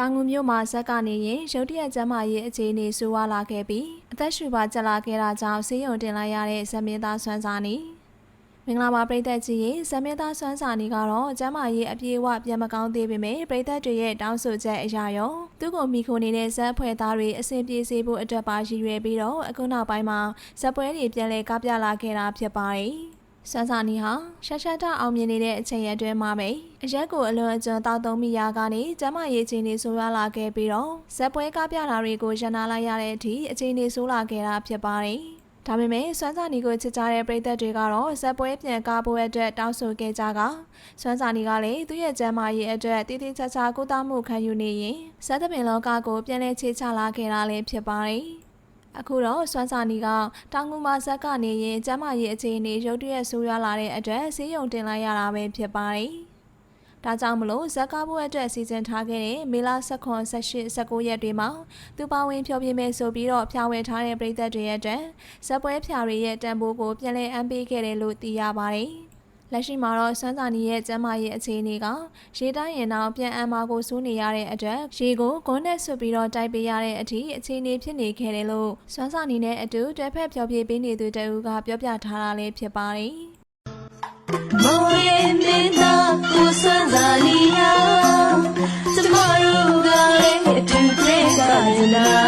တောင်ငူမြို့မှာဇက်ကနေရင်ရုတ်တရက်ကျမ်းမာရေးအခြေအနေဆိုးဝါးလာခဲ့ပြီးအသက်ရှူပါကျလာခဲ့တာကြောင့်ဆေးရုံတင်လိုက်ရတဲ့ဇက်မင်းသားဆွမ်းစာနီမင်္ဂလာပါပရိသတ်ကြီးရေဇက်မင်းသားဆွမ်းစာနီကတော့ကျမ်းမာရေးအပြည့်အဝပြန်မကောင်းသေးပေမဲ့ပရိသတ်တွေရဲ့တောင်းဆိုချက်အရာရောသူ့ကိုမိခိုနေတဲ့ဇက်ဖွဲ့သားတွေအဆင်ပြေစေဖို့အတွက်ပါရည်ရွယ်ပြီးတော့အခုနောက်ပိုင်းမှာဇက်ပွဲတွေပြန်လဲကားပြလာခဲ့တာဖြစ်ပါတယ် ဆန်းစာနီဟာရှာရှာတအောင်မြင်နေတဲ့အချိန်ရအတွင်းမှာပဲအရက်ကိုအလွန်အကျွံတောက်သုံးမိရာကနေကျမရေးချင်းနေဆိုးရွားလာခဲ့ပြီးတော့ဇက်ပွဲကားပြတာတွေကိုရန်နာလိုက်ရတဲ့အထိအချိန်နေဆိုးလာခဲ့တာဖြစ်ပါတယ်။ဒါပေမဲ့စွမ်းစာနီကိုချစ်ကြတဲ့ပရိသတ်တွေကတော့ဇက်ပွဲပြန်ကားဖို့အတွက်တောင်းဆိုခဲ့ကြကစွမ်းစာနီကလည်းသူ့ရဲ့ကျမ်းမာရေးအတွက်တည်တည်ချာချာကုသမှုခံယူနေရင်ဇက်သပင်လောကကိုပြန်လဲချေချလာခဲ့တာလည်းဖြစ်ပါတယ်။ အခုတော့စွမ်းစာနီကတောင်ငူမှာဇက်ကနေရင်ကျမ်းမာရေးအခြေအနေရုတ်တရက်ဆိုးရွားလာတဲ့အတွက်ဆေးရုံတင်လိုက်ရတာပဲဖြစ်ပါတယ်။ဒါကြောင့်မလို့ဇက်ကားဖို့အတွက်စီစဉ်ထားခဲ့တဲ့မေလ18 18 19ရက်တွေမှာသူပါဝင်ဖျော်ဖြေမယ်ဆိုပြီးတော့ဖျာဝယ်ထားတဲ့ပြည်သက်တွေရဲ့အတွက်ဇက်ပွဲဖျာတွေရဲ့တန်ဖိုးကိုပြန်လည်အမ်းပေးခဲ့တယ်လို့သိရပါတယ်။ လက်ရှိမှာတော့စွမ်းစာနီရဲ့ကျမ်းမာရေးအခြေအနေကရေတိုင်းရင်တော့ပြန်အမ်းမာကိုစိုးနေရတဲ့အတွက်ရေကိုဂွန်းနဲ့ဆွတ်ပြီးတော့တိုက်ပေးရတဲ့အထိအခြေအနေဖြစ်နေခဲ့တယ်လို့စွမ်းစာနီနဲ့အတူတွဲဖက်ဖျော်ဖြေပေးနေသူတအူးကပြောပြထားတာလည်းဖြစ်ပါတယ်။မော်ရီမင်းသားကိုစမ်းစာလီယာကျမတို့ကလည်းအတူတည်းကရနာ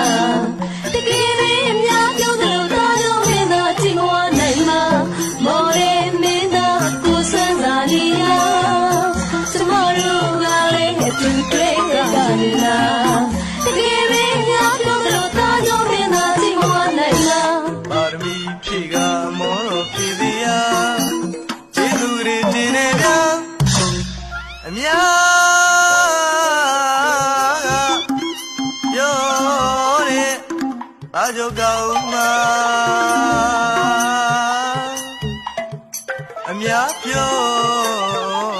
ရမီဖြည့်ကမောတော်ဖြည့်သည်ယာကျေးဇူးတွေတင်နေဗျာအများကပြောတဲ့ဘာကြောင့်ကောင်းမှာအများပြော